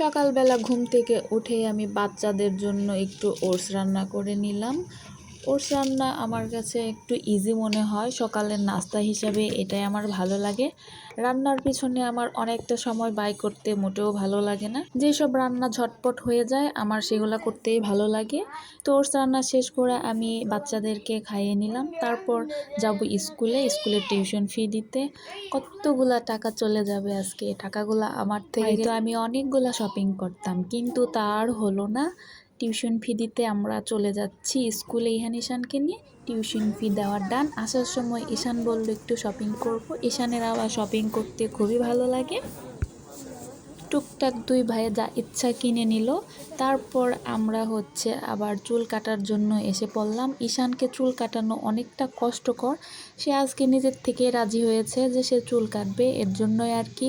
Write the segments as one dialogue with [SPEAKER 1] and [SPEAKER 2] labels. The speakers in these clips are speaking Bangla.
[SPEAKER 1] সকালবেলা ঘুম থেকে উঠে আমি বাচ্চাদের জন্য একটু ওটস রান্না করে নিলাম। ওটস রান্না আমার কাছে একটু ইজি মনে হয়। সকালের নাস্তা হিসাবে এটাই আমার ভালো লাগে। রান্নার পিছনে আমার অনেকটা সময় ব্যয় করতে মোটেও ভালো লাগে না। যেসব রান্না ঝটপট হয়ে যায় আমার সেগুলো করতেই ভালো লাগে। তো ওটস রান্না শেষ করে আমি বাচ্চাদেরকে খাইয়ে নিলাম। তারপর যাব স্কুলে। স্কুলের টিউশন ফি দিতে। কতগুলা টাকা চলে যাবে আজকে? টাকাগুলো আমার থেকে তো আমি অনেকগুলা শপিং করতাম। কিন্তু তার হলো না। টিউশন ফি দিতে আমরা চলে যাচ্ছি স্কুলে ইহান ঈশানকে নিয়ে। টিউশন ফি দেওয়ার ডান আসার সময় ঈশান বলল, একটু শপিং করব। ঈশানের আবার শপিং করতে খুবই ভালো লাগে। টুকটাক দুই ভাইয়ে যা ইচ্ছা কিনে নিল। তারপর আমরা হচ্ছে আবার চুল কাটার জন্য এসে পড়লাম। ঈশানকে চুল কাটানো অনেকটা কষ্টকর। সে আজকে নিজের থেকে রাজি হয়েছে যে সে চুল কাটবে। এর জন্যই আর কি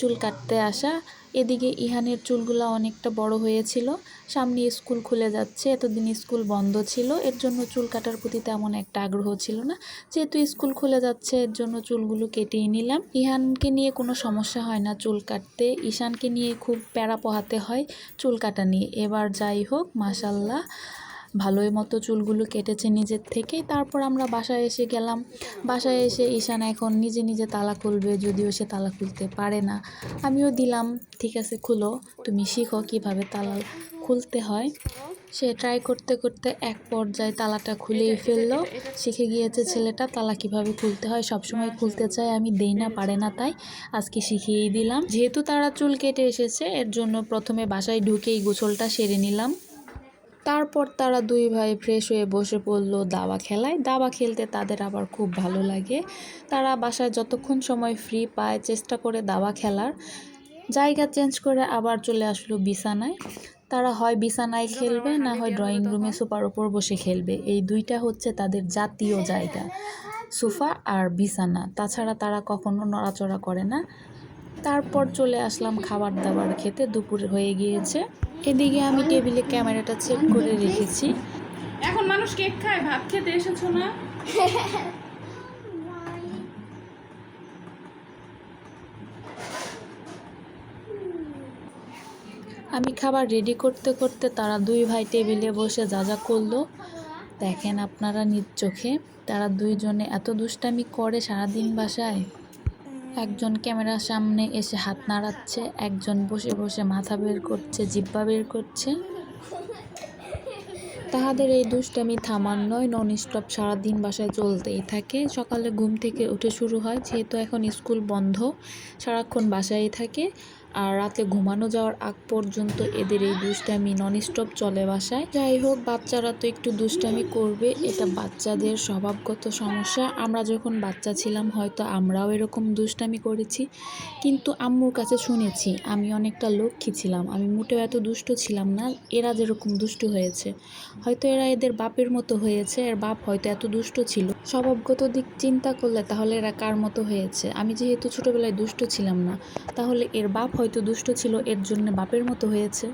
[SPEAKER 1] চুল কাটতে আসা। এদিকে ইহানের চুলগুলো অনেকটা বড় হয়েছিল। সামনে স্কুল খুলে যাচ্ছে। এতদিন স্কুল বন্ধ ছিল। এর জন্য চুল কাটার প্রতি তেমন একটা আগ্রহ ছিল না। যেহেতু স্কুল খুলে যাচ্ছে, এর জন্য চুলগুলো কেটেই নিলাম। ইহানকে নিয়ে কোনো সমস্যা হয় না চুল কাটতে। ঈশানকে নিয়ে খুব প্যারা পোহাতে হয় চুল কাটা নিয়ে। এবার যাই হোক মাসাল্লাহ ভালোই মতো চুলগুলো কেটেছে নিজের থেকে তারপর আমরা বাসায় এসে গেলাম। বাসায় এসে ঈশান এখন নিজে নিজে তালা খুলবে, যদিও সে তালা খুলতে পারে না। আমিও দিলাম, ঠিক আছে, খুলো। তুমি শিখো কীভাবে তালা খুলতে হয়। সে ট্রাই করতে করতে এক পর্যায়ে তালাটা খুলেই ফেলল। শিখে গিয়েছে ছেলেটা, তালা কীভাবে খুলতে হয়? সবসময় খুলতে চায়, আমি দেই না, পারে না তাই আজকে শিখিয়েই দিলাম। যেহেতু তারা চুল কেটে এসেছে, এর জন্য প্রথমে বাসায় ঢুকেই গোসলটা সেরে নিলাম। তারপর তারা দুই ভাই ফ্রেশ হয়ে বসে পড়ল দাবা খেলায়। দাবা খেলতে তাদের আবার খুব ভালো লাগে। তারা বাসায় যতক্ষণ সময় ফ্রি পায় চেষ্টা করে দাবা খেলার। জায়গা চেঞ্জ করে আবার চলে আসলো বিছানায়। তারা হয় বিছানায় খেলবে, না হয় ড্রয়িং রুমে সোফার ওপর বসে খেলবে। এই দুইটা হচ্ছে তাদের জাতীয় জায়গা, সোফা আর বিছানা। তাছাড়া তারা কখনো নড়াচড়া করে না। তারপর চলে আসলাম খাবার দাবার খেতে দুপুর হয়ে গিয়েছে। এদিকে আমি টেবিলে ক্যামেরাটা চেক করে রেখেছি।
[SPEAKER 2] এখন মানুষ কেক খায় ভাত খেতে এসেছ না?
[SPEAKER 1] আমি খাবার রেডি করতে করতে তারা দুই ভাই টেবিলে বসে যা যা করল। দেখেন আপনারা নিজ চোখে তারা দুইজনে এত দুষ্টামি করে সারাদিন বাসায়। একজন ক্যামেরার সামনে এসে হাত নাড়াচ্ছে, একজন বসে বসে মাথা বের করছে জিব্বা বের করছে। তাহাদের এই দুষ্টামি থামার নয় নন স্টপ সারাদিন বাসায় চলতেই থাকে। সকালে ঘুম থেকে উঠে শুরু হয়, যেহেতু এখন স্কুল বন্ধ, সারাক্ষণ বাসায় থাকে। আর রাতে ঘুমানো যাওয়ার আগ পর্যন্ত এদের এই দুষ্টামি নন স্টপ চলে বাসায়। যাই হোক, বাচ্চারা তো একটু দুষ্টামি করবে, এটা বাচ্চাদের স্বভাবগত সমস্যা। আমরা যখন বাচ্চা ছিলাম, হয়তো আমরাও এরকম দুষ্টামি করেছি। কিন্তু আম্মুর কাছে শুনেছি, আমি অনেকটা লক্ষ্মী ছিলাম, আমি মোটেও এত দুষ্ট ছিলাম না, এরা যেরকম দুষ্ট হয়েছে। হয়তো এরা এদের বাপের মতো হয়েছে, এর বাপ হয়তো এত দুষ্ট ছিল। স্বভাবগত দিক চিন্তা করলে তাহলে এরা কার মতো হয়েছে? আমি যেহেতু ছোটবেলায় দুষ্ট ছিলাম না, তাহলে এর বাপ হয়তো দুষ্ট ছিল এর জন্য বাপের মতো হয়েছে।